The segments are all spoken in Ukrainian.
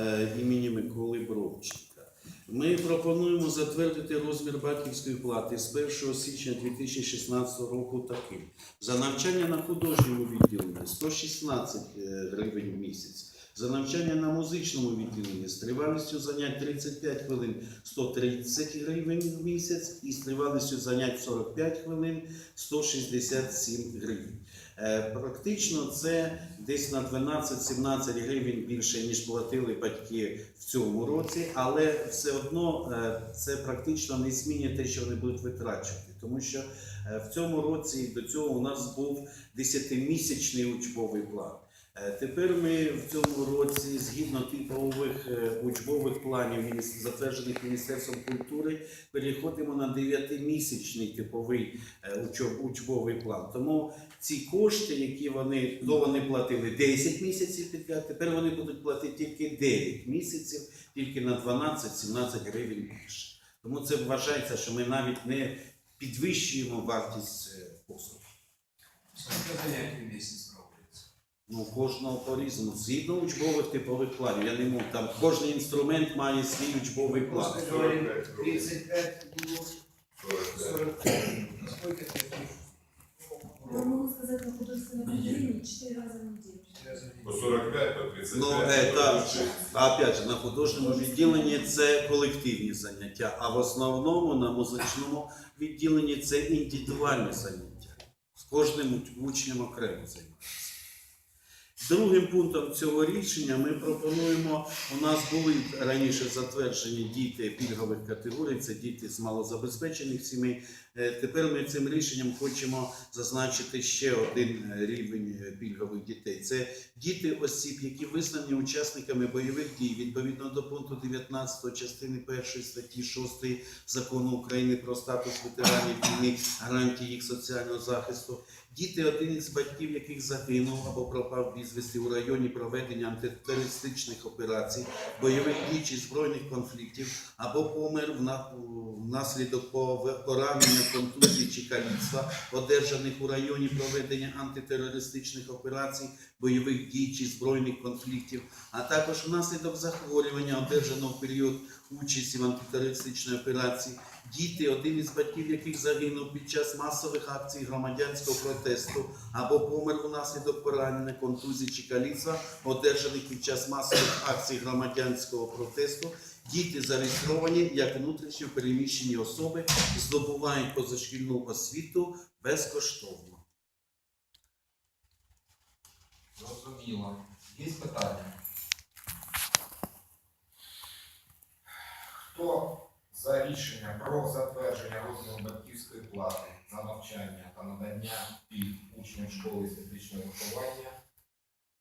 е, імені Миколи Бровченка. Ми пропонуємо затвердити розмір батьківської плати з 1 січня 2016 року таким. За навчання на художньому відділенні 116 е, гривень в місяць. За навчання на музичному відділенні з тривалістю занять 35 хвилин 130 гривень в місяць і з тривалістю занять 45 хвилин 167 гривень. Е, Практично це десь на 12-17 гривень більше, ніж платили батьки в цьому році, але все одно е, це практично не змінює те, що вони будуть витрачувати. Тому що е, в цьому році до цього у нас був 10-місячний учбовий план. Е, Тепер ми в цьому році, згідно типових е, учбових планів, затверджених Міністерством культури, переходимо на 9-місячний типовий е, учбовий план. Тому ці кошти, які вони то вони платили 10 місяців підряд, тепер вони будуть платити тільки 9 місяців, тільки на 12-17 гривень більше. Тому це вважається, що ми навіть не підвищуємо вартість послуг. Сколько занятий в? Ну, кожного по-різному. Згідно учбових типових планів. Я не можу. Там кожен інструмент має свій учбовий план. Просто говорим, 35 было, 45. Насколько таких? Я могу сказать, на художественном отделении 4 раза в неделю. По 45, по 35. Ну, е, так. А опять же, на художньому відділенні це колективні заняття, а в основному на музичному відділенні це індивідуальні заняття. З кожним уч- учнем окремо займається. Другим пунктом цього рішення ми пропонуємо, у нас були раніше затверджені діти пільгових категорій, це діти з малозабезпечених сімей. Е, Тепер ми цим рішенням хочемо зазначити ще один е, рівень е, пільгових дітей. Це діти осіб, які визнані учасниками бойових дій відповідно до пункту 19 частини 1 статті 6 закону України про статус ветеранів війни, гарантії їх соціального захисту. Діти, один із батьків, яких загинув або пропав безвісти у районі проведення антитерористичних операцій, бойових дій чи збройних конфліктів, або помер вна- внаслідок пов- поранення, контузії чи каліцтва, одержаних у районі проведення антитерористичних операцій, бойових дій чи збройних конфліктів, а також внаслідок захворювання, одержаного в період участі в антитерористичній операції, діти, один із батьків яких загинув під час масових акцій громадянського протесту або помер внаслідок поранення, контузії чи каліцтва, одержаних під час масових акцій громадянського протесту. Діти зареєстровані як внутрішньо переміщені особи, здобувають позашкільну освіту безкоштовно. Зрозуміло. Є питання? Хто за рішення про затвердження розміру батьківської плати за навчання та надання пільг учням школи з фізичного виховання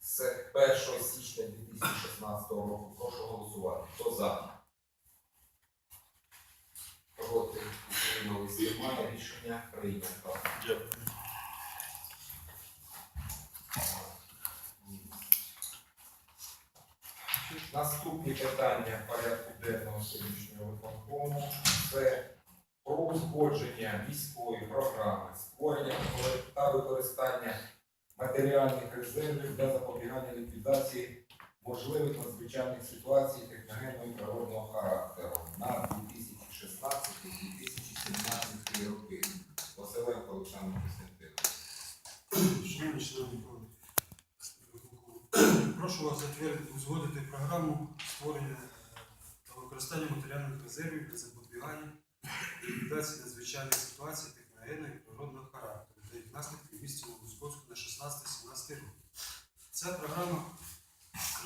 з 1 січня 2016 року голосувати. Хто за? Проти утримались немає. Рішення прийнято. Дякую. Наступні питання порядку денного сьогоднішнього виконкому це про узгодження міської програми створення та використання матеріальних резервів для запобігання ліквідації можливих надзвичайних ситуацій техногенного і природного характеру на 2016-2017 роки. Василенко Олександр Костянтинович. Прошу вас затвердити, узгодити програму створення е, та використання матеріальних резервів для запобігання ліквідації надзвичайних ситуацій техногенного і природного характеру для їх наслідків місті Новоскотську на 16-17 роки. Ця програма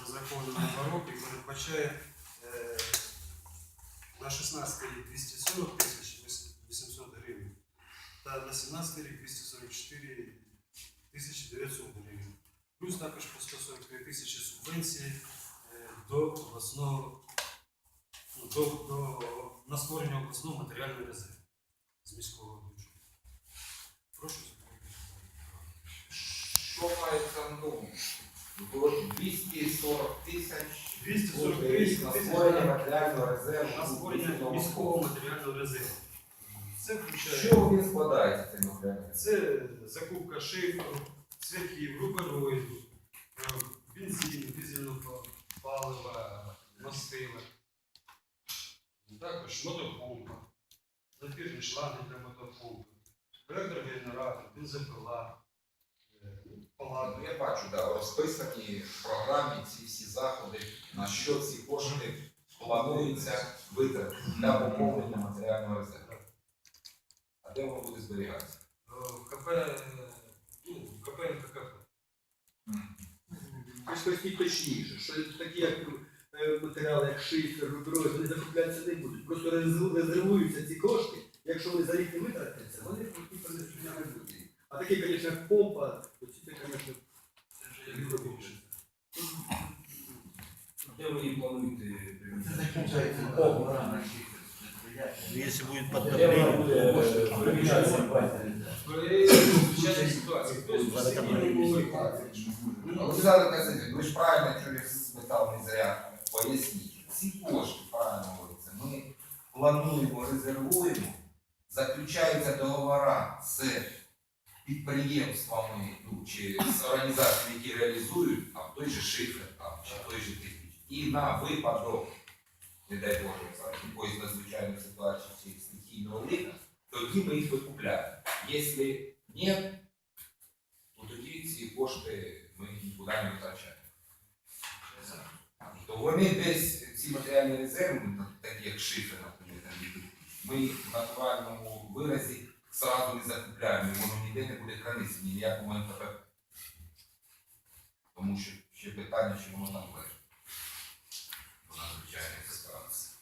розрахована на два роки передбачає е, на 16 рік 240 тисяч 800 гривень та на 17 рік 244 1900 гривень. Плюс також по 143 тисячі субвенції е, до обласного ну, до, до, на створення обласного матеріального резерву з міського бюджету. Прошу закрити. Що мається ну, до 240 тисяч 240 тисяч на створення матеріального резерву. на створення міського матеріального резерву. Це включає Що він складається цей матеріальний резерв? це закупка шифру, цвяхів, рубероїду, е, бензину, дизельного палива, мастила, також мотопомпа, запірні шланги для мотопомпи, електрогенератор, бензопила. Я бачу, да, розписані в програмі ці всі заходи, на що ці кошти плануються витрати для поповнення матеріального резерву. А де воно буде зберігатися? Е, В КП, е, ну, в КП НККП. Ви точніше, що такі як е, матеріали, як шифер, рубероїд, вони закуплятися не будуть. Просто резервуються ці кошти, якщо вони за рік не витратяться, вони не будуть. А такі, звісно, як помпа, то ці, це, звісно, Це вже як робиш. Де ви її плануєте? Це закінчується. Якщо буде Де вона буде приміщатися? При звичайній ситуації. Тобто, всі умови. Олександр Казимир, ви ж правильно через металний заряд поясніть. Ці кошти, правильно говориться, ми плануємо, резервуємо, заключаються договори з підприємствами ну, чи з організаціями, які реалізують там, той же шифер там, чи той же технічний. І на випадок, не дай Боже, зараз, якоїсь надзвичайної ситуації чи стихійного лиха, тоді ми їх викупляємо. Якщо ні, то тоді ці кошти ми нікуди не втрачаємо. То вони десь, ці матеріальні резерви, ну, такі як шифер, наприклад, там, йдуть, ми їх в натуральному виразі Зразу не закупляємо, і воно ніде не буде хранитися, ні в якому НКП. Тому що ще питання, чи воно там лежить. До надзвичайної ситуації.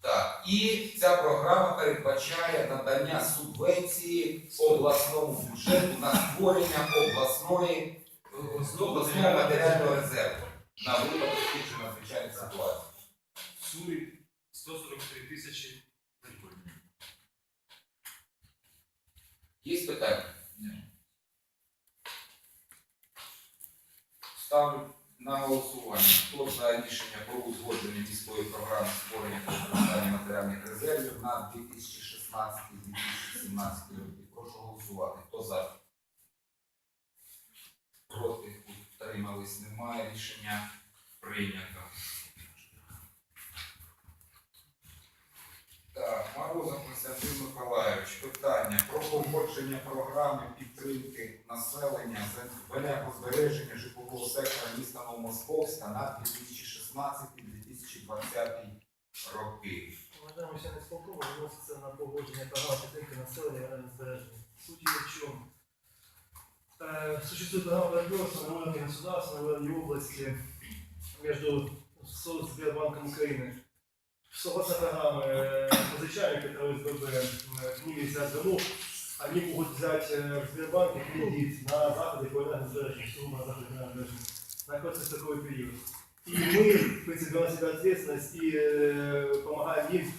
Так, і ця програма передбачає надання субвенції обласному бюджету на створення обласної обласного матеріального резерву на випадок тих же надзвичайних ситуацій. В сумі 143 тисячі Є питання? Ставлю на голосування. Хто за рішення про узгодження міської програми створення та використання матеріальних резервів на 2016-2017 роки? Прошу голосувати. Хто за? Проти? Утримались? Немає. Рішення прийнято. Так, Морозов Константин Миколаївич, питання про погодження програми підтримки населення з енергозбереження житлового сектора міста Новомосковська на 2016-2020 роки. Уважаемый член исполкома выносится на погоджение программы підтримки населення і збереження. Суть ее в чем? Э, Существует программа партнерства на уровне государства, на уровне области между Сбербанком Украины. Согласно программы, э, позичальники, которые СББ, э, к ним взять залог, они могут взять э, в Сбербанке кредит на заходы по энергосбережению, сумма на заходы по энергосбережению, на какой-то такой период. И мы, в принципе, берем на себя ответственность и э, помогаем им,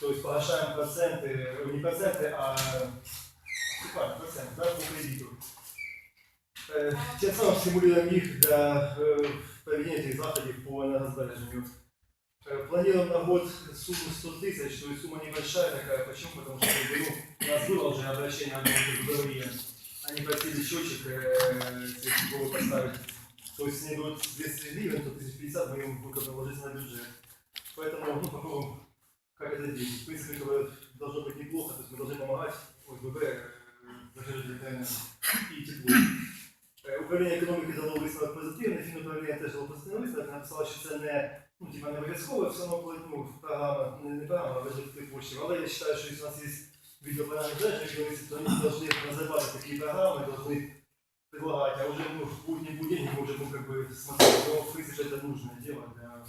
то есть погашаем проценты, э, не проценты, а типа, проценты, да, по кредиту. Э, Тем самым стимулируем их для э, проведения этих заходов по энергосбережению. Э, Планируем на год сумму 100 тысяч, то есть сумма небольшая такая. Почему? Потому что ну, у нас было уже обращение одного категории. Они просили счетчик э, тепловой поставить. То есть они берут 200 гривен, то 1050 мы им будем ложиться на бюджет. Поэтому ну, попробуем, как это делать. В принципе, бы, должно быть неплохо, то есть мы должны помогать ОСББ э, электроэнергию и тепло. Е, Управління економіки дало висновок позитивний, фінуправління теж дало позитивний висновок, написало, що це не, ну, типа, не обов'язково, все одно ну, програма, не, не програма, а виробити коштів. Але я вважаю, що якщо у нас є відеопланування бюджету, то вони повинні розробляти такі програми, повинні предлагать, а уже ну, в будний будильник мы уже ну, как бы смотреть, но в принципе это нужное дело для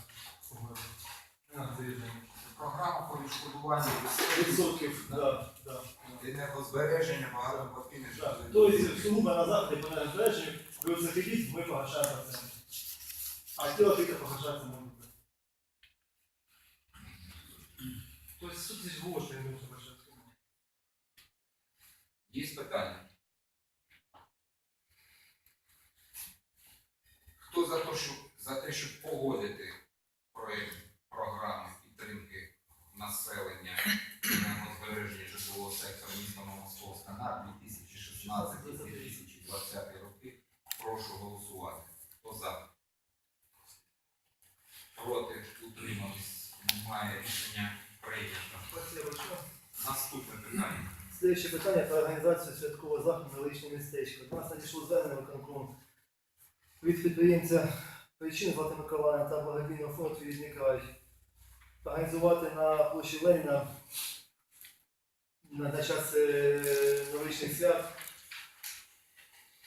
а, заряжения. Програма по відшкодуванню Відсотків, да, да. енергозбереження багатоквартирних да. житлових То есть будинків. сугубо на заходе по энергосбережению берется кредит, мы погашаем процент. А тело только погашается на год. То есть суть здесь вот, что я думаю, что большая сумма. Є питання? Хто за те, щоб, за те, щоб погодити проєкт програми підтримки населення енергозбереження житлового сектора міста Новомосковська на 2016-2020 роки, прошу голосувати. Хто за? Утримались. Немає рішення прийнято. Спасибо большое. Наступне питання. Слідуюче питання про організацію святкового заходу личне містечко. До нас надійшло звернення виконкому від підприємця причин Злати Миколаївна та благодійного фонду від Николаїв. Організувати на площі Леніна на, час е, новорічних свят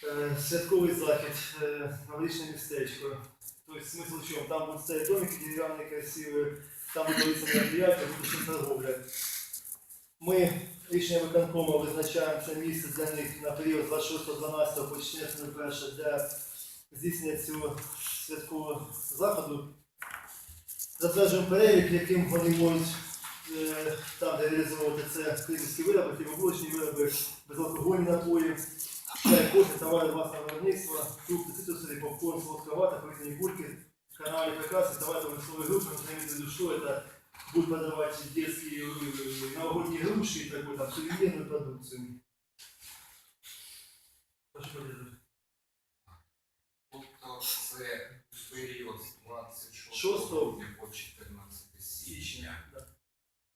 е, святковий захід е, личне містечко. Тобто смисл в чому? Там будуть стоять домики дерев'яні, красиві, там буде мероприятия, буде торговля. Ми рішенням виконкому визначаємо це місце для них на період з 26.12 по 14.01 для здійснення цього святкового заходу. Затверджуємо перелік, яким вони можуть е, там де реалізовувати це критичні вироби, хлібобулочні вироби, безалкогольні напої, чай, кофе, товари власного виробництва, фрукти, цитрусові, попкорн, солодка вата, повітряні кульки, каналі прикраси, товари промислової групи, душу, это будут продавать детские новогодние игрушки и такой там сувенирную продукцию. Тобто це період з 26 грудня по 14 січня. Да.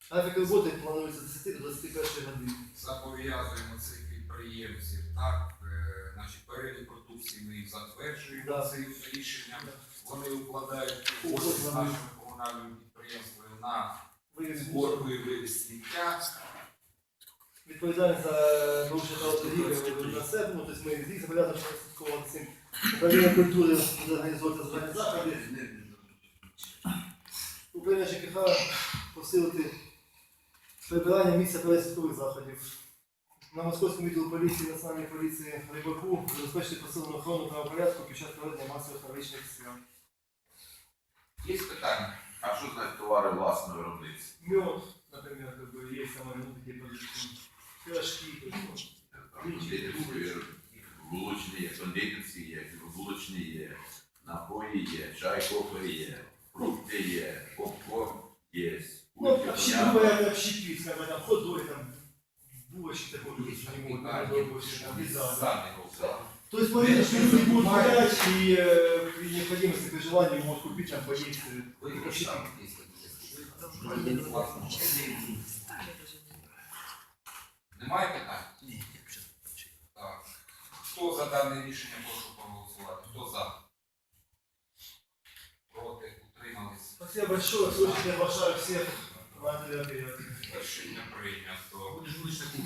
График роботи планується з 10 до 21 години. Зобов'язуємо цих підприємців, так, е, значить, перелік продукції ми їх затверджуємо Да. цим рішенням. Вони укладають угоди з нашими комунальними на збор і вивіз сміття. відповідальність за порушення прав торгівлі на себе, ну, тобто ми їх зобов'язані слідкувати цим. Управління культури буде організовувати загальні заходи. Управління ЖКХ посилити прибирання місця пересвяткових заходів. На Московському відділу поліції Національної поліції Рибаку забезпечити посилену охорону правопорядку під час проведення масових новорічних свят. Є питання? А що значить товари власного виробництва? Мед, например, как бы есть самые ну, такие продукты. Пирожки, то есть, Кондитерські, вуличні є, кондитерські є, вуличні є, напої є, чай, кофе є, фрукти є, попкорн є. Ну, кульки, вообще, м'ясо. бывает общепит, как бы там ходой, там, булочки такой, есть, они могут Так, там, больше, там, без зала. Самі голосували. То есть, понятно, что люди будут гулять, и э, при необходимости, при желании могут купить, там, поесть. э, Ви общепит. там є Власне. Немає питань? Ні. Так. Хто за дане рішення, прошу проголосувати. Хто за? Проти? Утримались? Спасибо большое, слушайте, приглашаю всех на это мероприятие. Рішення прийнято. Буде ж вулична кухня. Да.